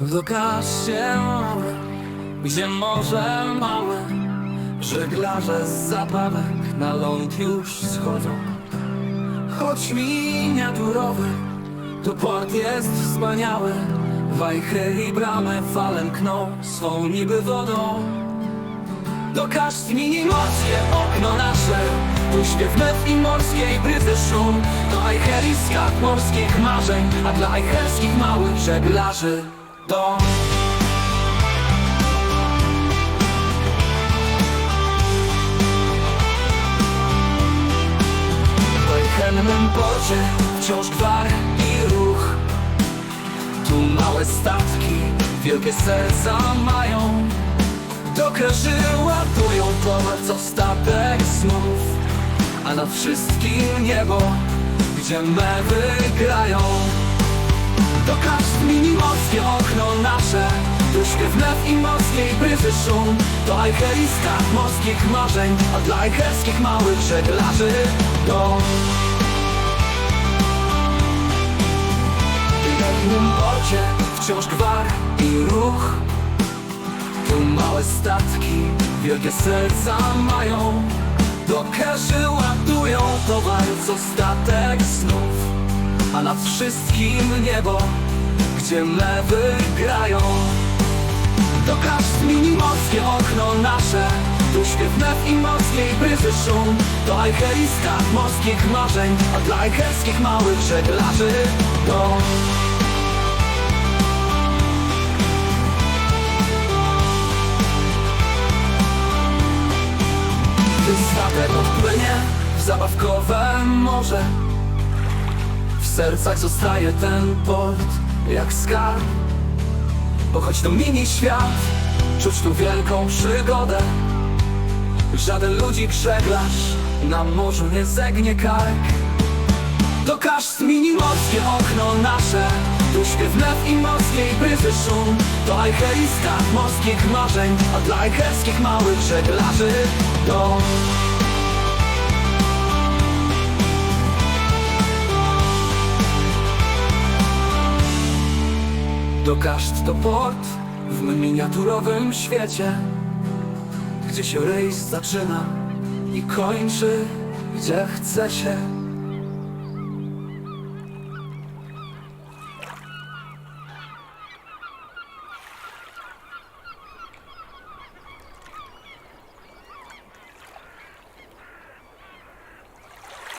Dokaż się, gdzie morze małe Żeglarze z zabawek na ląd już schodzą. Choć miniaturowy, to port jest wspaniały Wajchy i bramy falem kną swą niby wodą. Dokaż zmieni morskie okno nasze Tu śpiew mew i morskiej bryzy szum. To skarb morskich marzeń A dla eicherskich małych żeglarzy dom W Eichennym porcie wciąż gwar i ruch. Tu małe statki, wielkie serca mają. Do ładują towar co statek snów. A nad wszystkim niebo, gdzie mewy grają To kaszt mini morskie okno nasze. Śpiew mew i morskiej bryzy szum. To Eicher i skarb morskich marzeń A dla eicherskich małych żeglarzy dom. W jednym porcie wciąż gwar i ruch. Tu małe statki, wielkie serca mają. Do keszy ładują towar, co statek snów A nad wszystkim niebo, gdzie mewy grają kaszt mini morskie okno nasze. Tu śpiew mew i morskiej bryzy szum. To skarb morskich marzeń A dla eicherskich małych żeglarzy dom. Statek odpłynie w zabawkowe morze. W sercach zostaje ten port jak skarb. Bo choć to mini świat, czuć tu wielką przygodę. Żaden ludzik żeglarz na morzu nie zegnie kark. To mini morskie okno nasze Tu śpiew i morskiej bryzy szum. To skarb morskich marzeń A dla eicherskich małych żeglarzy dom To kaszt to port w miniaturowym świecie Gdzie się rejs zaczyna i kończy, gdzie chce się